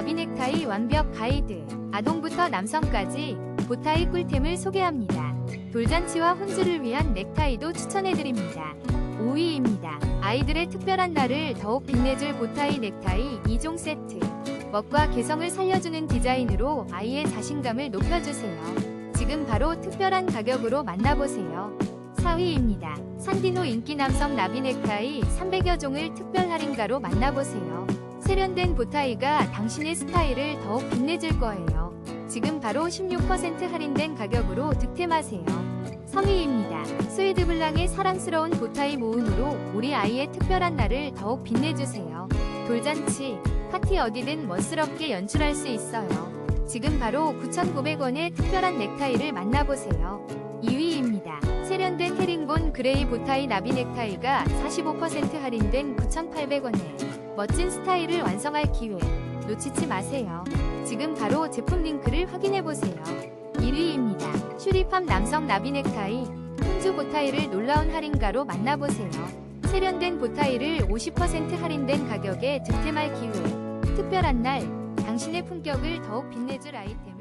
나비 넥타이 완벽 가이드. 아동부터 남성까지 보타이 꿀템을 소개합니다. 돌잔치와 혼주를 위한 넥타이도 추천해드립니다. 5위입니다. 아이들의 특별한 날을 더욱 빛내줄 보타이 넥타이 2종 세트. 멋과 개성을 살려주는 디자인으로 아이의 자신감을 높여주세요. 지금 바로 특별한 가격으로 만나보세요. 4위입니다. 산디노 인기 남성 나비 넥타이 300여 종을 특별 할인가로 만나보세요. 세련된 보타이가 당신의 스타일을 더욱 빛내줄 거예요. 지금 바로 16% 할인된 가격으로 득템하세요. 3위입니다. 스웨드 블랑의 사랑스러운 보타이 모음으로 우리 아이의 특별한 날을 더욱 빛내주세요. 돌잔치, 파티 어디든 멋스럽게 연출할 수 있어요. 지금 바로 9,900원의 특별한 넥타이를 만나보세요. 2위입니다. 세련된 헤링본 그레이 보타이 나비 넥타이가 45% 할인된 9,800원에 멋진 스타일을 완성할 기회 놓치지 마세요. 지금 바로 제품 링크를 확인해보세요. 1위입니다. 슈리팜 남성 나비 넥타이 혼주 보타이를 놀라운 할인가로 만나보세요. 세련된 보타이를 50% 할인된 가격에 득템할 기회 특별한 날 당신의 품격을 더욱 빛내줄 아이템을